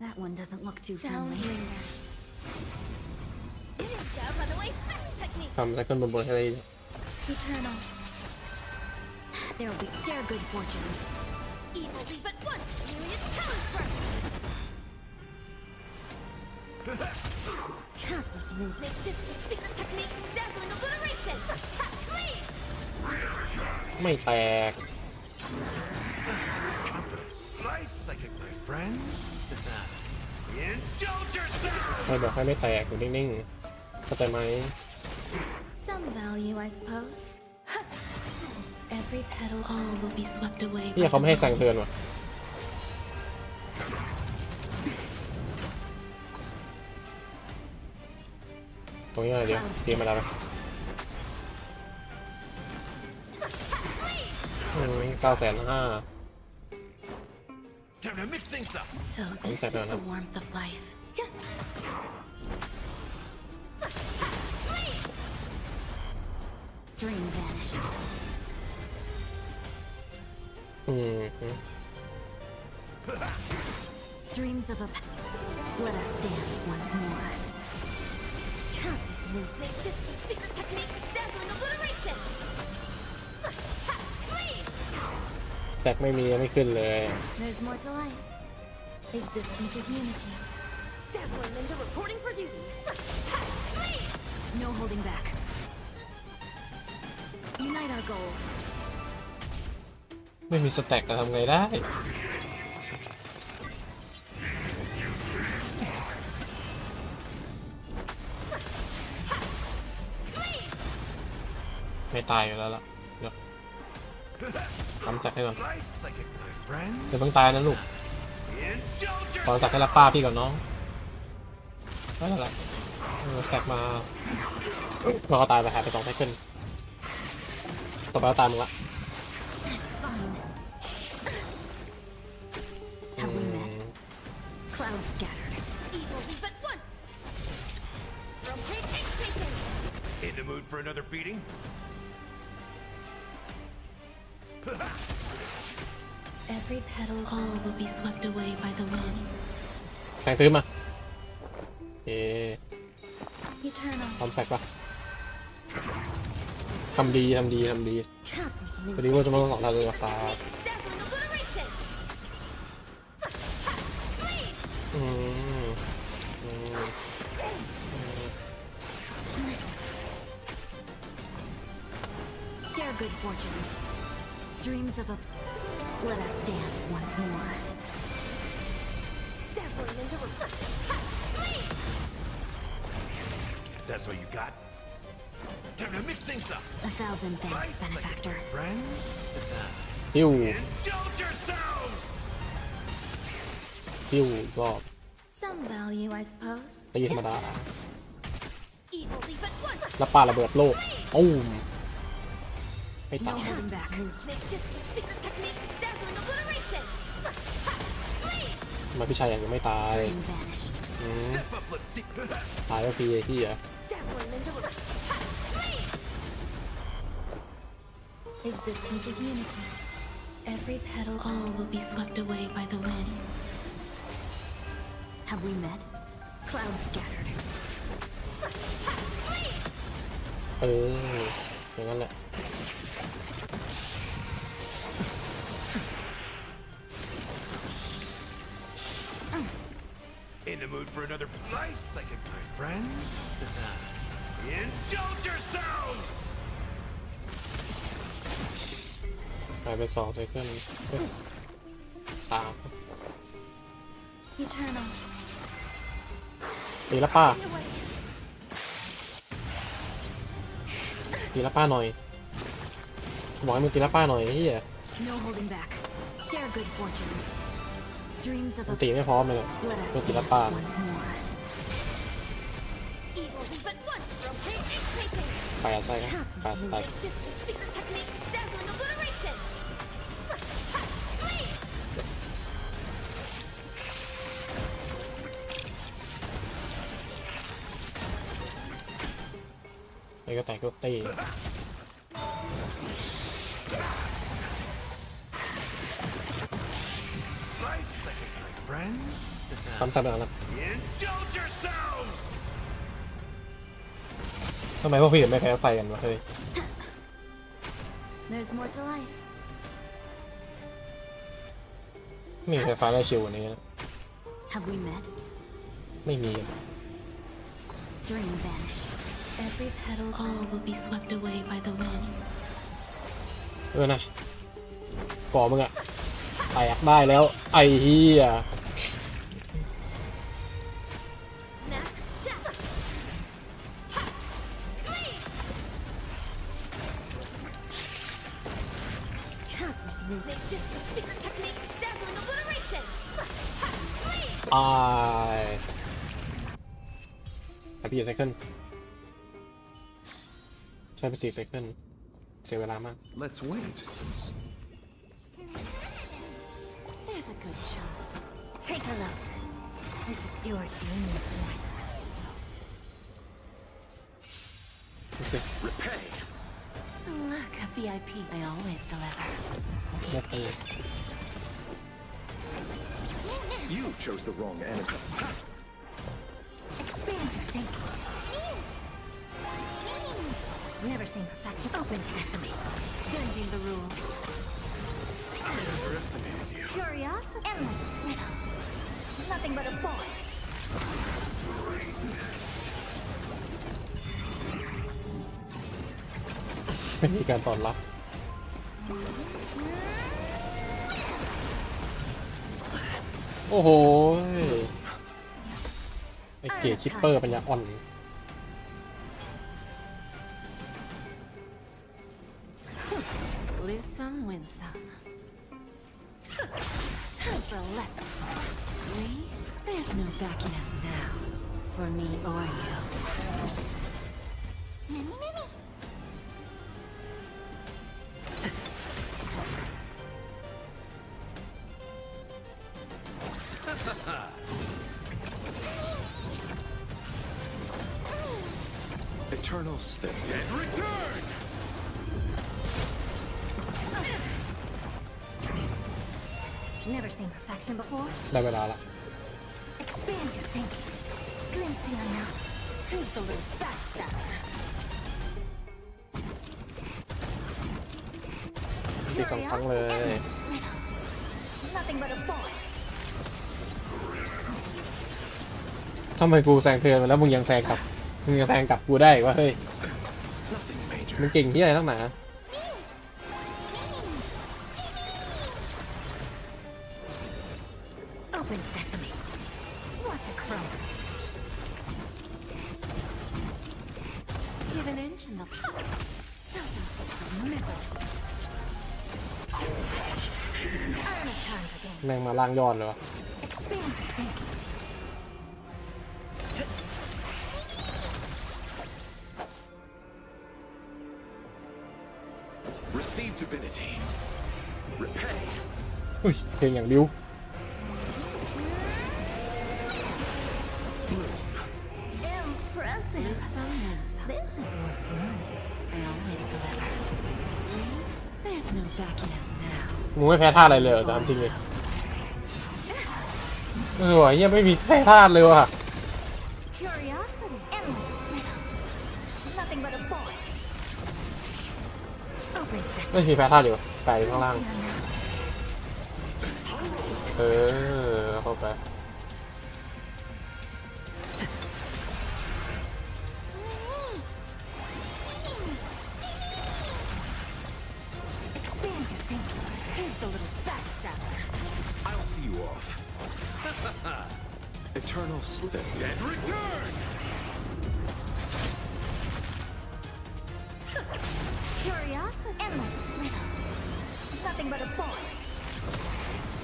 That one doesn't look too friendly. Come, second number three. Eternal. There will be share good fortunes. Evil leave at once. Myriad talent burst. Cosmic move. Makeshift secret technique. Dazzling obliteration. Please. ไม่แตกคอบอกให้ไม่แตกอยู่นิ่งๆเข้าใจไหม s นี่เขาไม่ให้สั่งเทือนว่ะตรงนี้อะไรเดี๋ยวเตรียมมาแล้วไหมหนเก้าแสนห้า Time to mix things up. So this is the warmth of life. Dream vanished. Mm -hmm. Dreams of a. Let us dance once more. แฟกไม่มีไม่ขึ้นเลยไม่มีสแต็กจะทำไงได้ ไม่ตายอยู่แล้วล่ะเดี๋ยทำจักให้ก่อนเดี๋ยวต้องตายนะลูกขอจักให้ละป้าพี่ก่อนน้องนั่นแหละแตกมาเราก็ตายไปหายไปสองไทขึ้นต่อไปก็ตายมึงละ e v e แต่ซื้อมาเอทำแซกปะทำดีทำดีทำดีวันนี้ว่าจะมาลองสองดาวเลยว่ะครับอืมอืมอืม Dreams of a... Let us dance once more. Dazzling into That's all you got? Time to mix things up! A thousand thanks, benefactor. Friends? Ew. Indulge yourselves! Ew, up. Some value, I suppose. Oh. ไปต่อมาพี่ชายยังไม่ตายตายแล้วพี่ไอ้ที่อะเอออย่างนั้นแหละ the mood for another nice second, my friends. Indulge yourselves! I guess I'll take them. Stop. Eternal. ตีละป้าตีละป้าหน่อยบอกให้มึงตีละป้าหน่อยไอ้เหี้ย No holding back. Share good fortunes. มันตีไม่พร้อมเลยเป็นจิรปาไปอ่ะใช่ครับไปไปก็แต่ก็ตีทำทำอะไรทำไมพวกพี่ถึงไม่แพ้ไฟกันวะเฮ้ยไมีไฟฟ้าได้ชิวกวันนี้ไม่มีเออนะก่อมึงอะแตกได้แล้วไอ้เหี้ยไซเคิลใช้ไปสี่ไซเคิลเสียเวลามาก Let's wait. There's a good shot. Take a look. Mrs. Stewart genius Repay. Look, a VIP. I always deliver. You chose the wrong enemy. Expand your thinking. never seen perfection. Open sesame. Bending the rules. I underestimated you. Curiosity. Endless riddle. Nothing but a boy. ไม่มีการตอ o รับโอ้โหไอเกียร์คิปเปอร์ปัญญาอ่อน Lose some, win some. Time for a lesson. Me? There's no backing out now. For me or you. Mimi, Mimi. Eternal state. And return! ได้เวลาละอีกสองครั้งเลยทำไมกูแซงเธอมาแล้วมึงยังแซงกลับมึงยังแซงกลับกูได้วะเฮ้ยมึงเก่งที่ไหนนักหนาแม่งมาล่างยอดเลยวะอฮ้ยเพลงอย่างริ้วมึงไม่แพ้ท่าอะไรเลยเหรอตามจริงเลยเออวะยังไม่มีแพ้พลาดเลยว่ะไม่มีแพ้พลาดียวไปข้างล่างเออ เข้าไป eternal sleep. The dead return! Curiosity. Endless riddle. Nothing but a thought.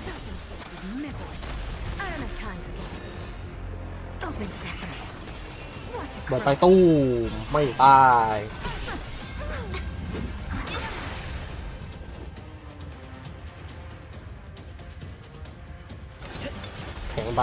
Self-inflicted misery. I don't have time for this. Open sesame. เปิดไปตู้ไม่ตายแข็งไป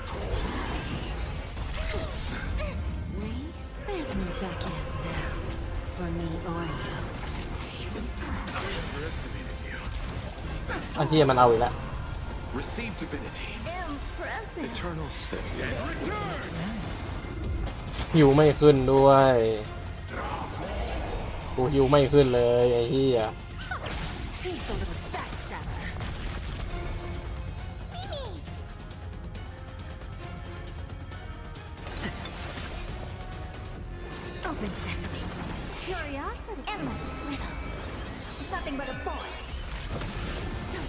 ันที่มันเอาอีกแล้วหิวไม่ขึ้นด้วยกูหิวไม่ขึ้นเลยไอ้ที่อะเ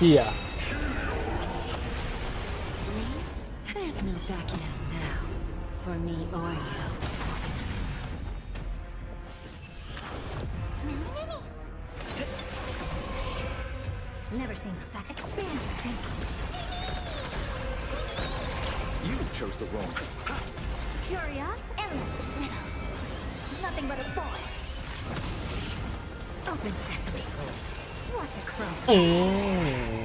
Yeah. There's no backing out now. For me or you. Never seen that expand You chose the wrong. Curious, endless riddle. Nothing but a thought. Open sesame. อืม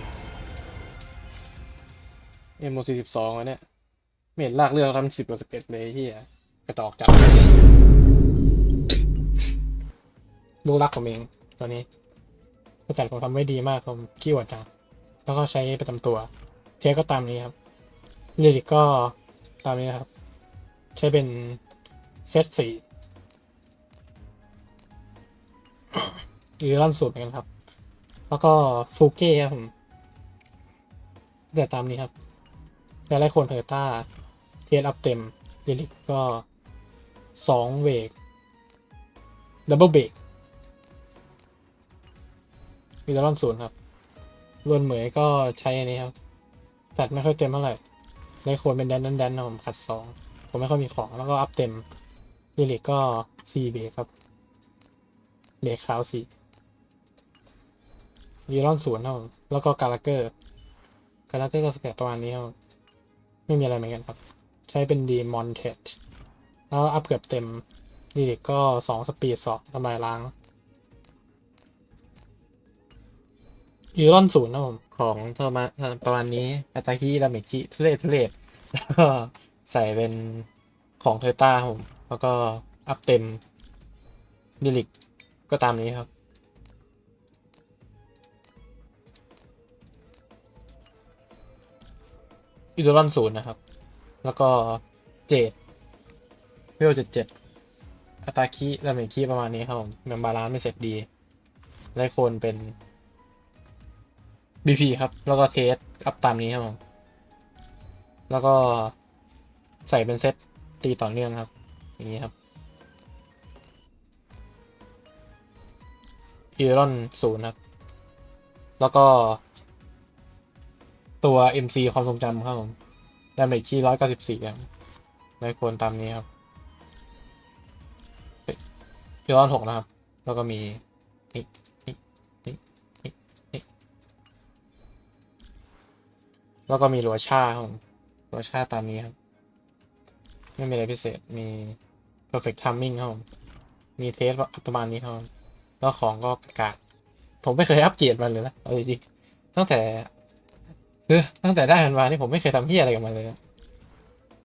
เอ็มโมสี่สิบสองเนี่ยเมดลากเรื่องทำสิบก่บสิบเอ็ดเลยที่กระตอกจับลูกรักของเองตอนนี้กระจัดผมทำไม่ดีมากผมขี้หวดจังแล้วก็ใช้ประจำตัว เทียก็ตามนี้ครับลิลิกก็ตามนี้นะครับ ใช้เป็น เซตสี่หรือล่ำสุดเหมือนกันครับแล้วก็ฟูเก้ครับผมเดี๋ยวตามนี้ครับ แต่ไลคนเฮอร์ต้า เทียนอัพเต็มลิลิกก็สองเบรกดับเบิลเบรกมีดาลอนศูนย์ครับรวนเหมยก็ใช้อันนี้ครับตัดไม่ค่อยเต็มเท่าไหร่ไลคนเป็นแดนแดนนะผมขัดสองผมไม่ค่อยมีของแล้วก็อัพเต็มลิลิกก็สี่เบรกครับเบรกขาวสี่วีรอนศูนย์ครับแล้วก็กาลาเกอร์ กาลาเกอร์ก็สเกตประมาณนี้ครับไม่มีอะไรเหมือนกันครับ ใช้เป็นดีมอนเทสแล้วอัพเกือบเต็มดีกก็สองสปีดสองทำลายล้างยีรอนศูนย์นะผมของอร์มาประมาณนี้อาตาคิ รามิจิทุเรศทุเรศแล้วก็ ใส่เป็นของเทอต้าผม แล้วก็ อัพเต็มดิลิกก็ตามนี้ครับิโดรอนศูนย์นะครับ แล้วก็เจดเวลเจ็ดเจ็ดอัตาคีดาเมคีประมาณนี้ครับผมแมงบาลานไม่เสร็จดีไลโคนเป็น BP ครับ แล้วก็เทสอัพตามนี้ครับผม แล้วก็ใส่เป็นเซตตีต่อเนื่องครับ อย่างนี้ครับอีรอนศูนย์ครับ แล้วก็ตัว MC ความทรงจำครับผมดาเมจที่ร้อยเก้าสิบสี่ครับไม่ควรตามนี้ครับพิลอนหกนะครับ แล้วก็มี แล้วก็มีรัวชาครับรัวชาตามนี้ครับ ไม่มีอะไรพิเศษ มี perfect timing ครับ มีเทสประมาณนี้ครับแล้วของก็กากผมไม่เคยอัปเกรดมันเลยนะเอาจริงตั้งแต่คือตั้งแต่ได้มันมานี่ผมไม่เคยทำเฮี้ยอะไรกับมันเลย